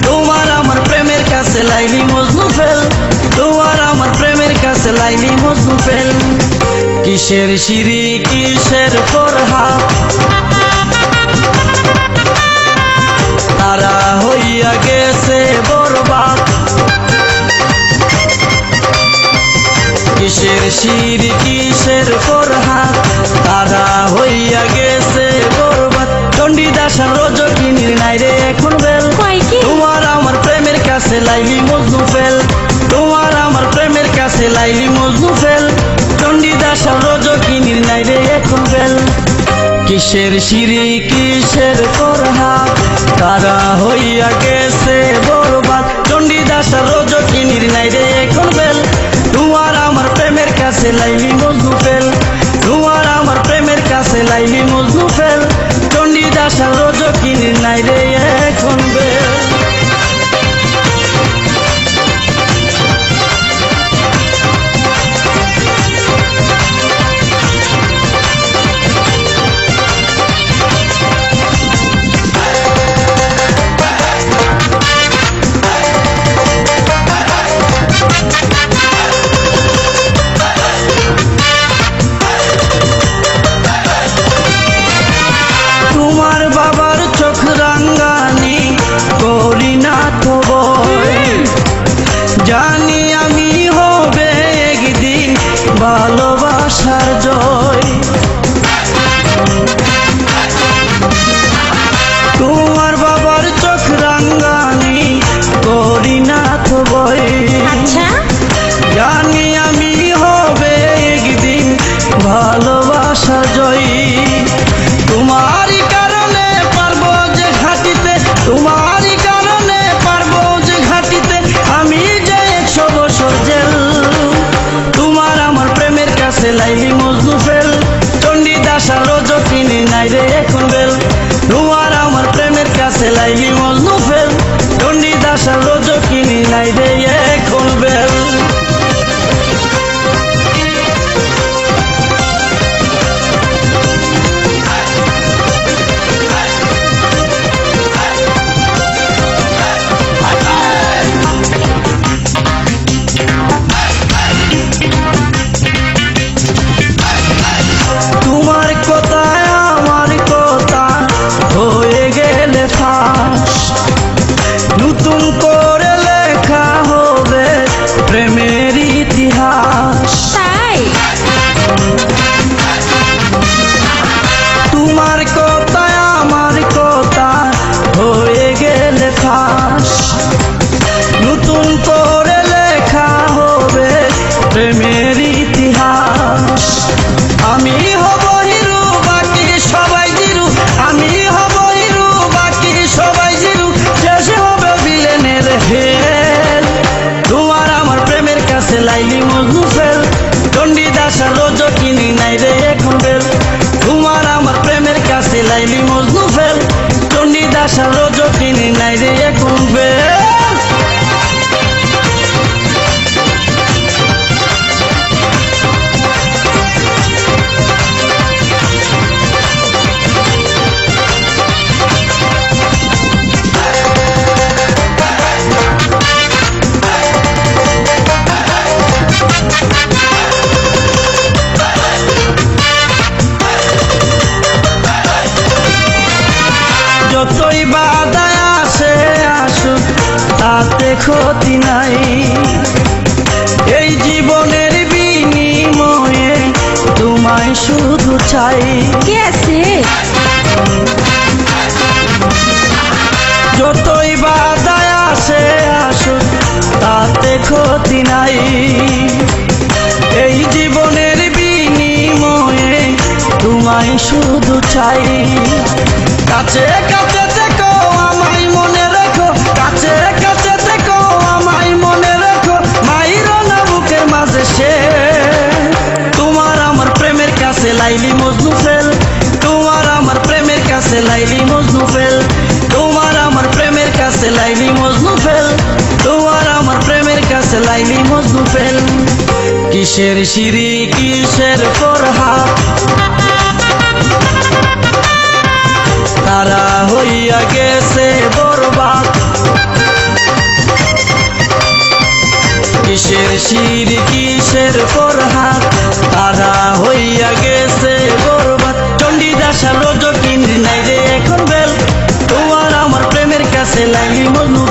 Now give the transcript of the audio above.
তোমার আমার প্রেমের কাছে লাইলি মজনু ফেল তোমার মজনু ফেল কিসের সিঁড়ি কিসের ফরহা? তারা হইয়া গেছে বরবাদ। কিসের শির কিসের ফরহাদ তারা হইয়া গেছে বরবাদ। চণ্ডীদাস আর রজকিনীর নাই রে এখন বেল। তোমার আমার প্রেমের কাছে লাইলি মজনু লাইলি মজনু ফেল। রজকিনীর এখন বেল কিসের সিঁড়ি, কিসের ফরহাদ তারা হইয়া গেছে বরবাদ। চণ্ডীদাস রজকিনীর নাই রে এখন বেল তোমার আমার প্রেমের কাছে লাইলি মজনু ফেল। তোমার আমার প্রেমের কাছে লাইলি মজনু ফেল। চণ্ডীদাস রজকিনীর নাই রে এখন বেল তোমার বাবার চোখ রাঙ্গানি করি না তো। জানি লাইলি মজনু ফেল। চণ্ডীদাস আলো রজকিনী নাই রে এখন বেল। তোমার আমার প্রেমের কাছে লাইলি মজনু ফেল। চণ্ডীদাস আলো রজকিনী নাই রে तुमको যতই বাধায় আসে আসুক তাতে ক্ষতি নাই। এই জীবনের বিনিময়ে তোমায় শুধু চাই। যতই বাধায় আসে আসুক তাতে ক্ষতি নাই। এই জীবনের বিনিময়ে তোমায় শুধু চাই। কাছে কাছে কাছে লাইলি মজনু ফেল তোমার আমার প্রেমের কাছে লাইলি মজনু ফেল তোমার আমার প্রেমের কাছে লাইলি মজনু ফেল কিসের সিঁড়ি, কিসের ফরহাদ? তারা হইয়া গেছে বরবাদ। কিসের শির কিসের ফরহাদ? তারা হইয়া গে i Ela é limonuda.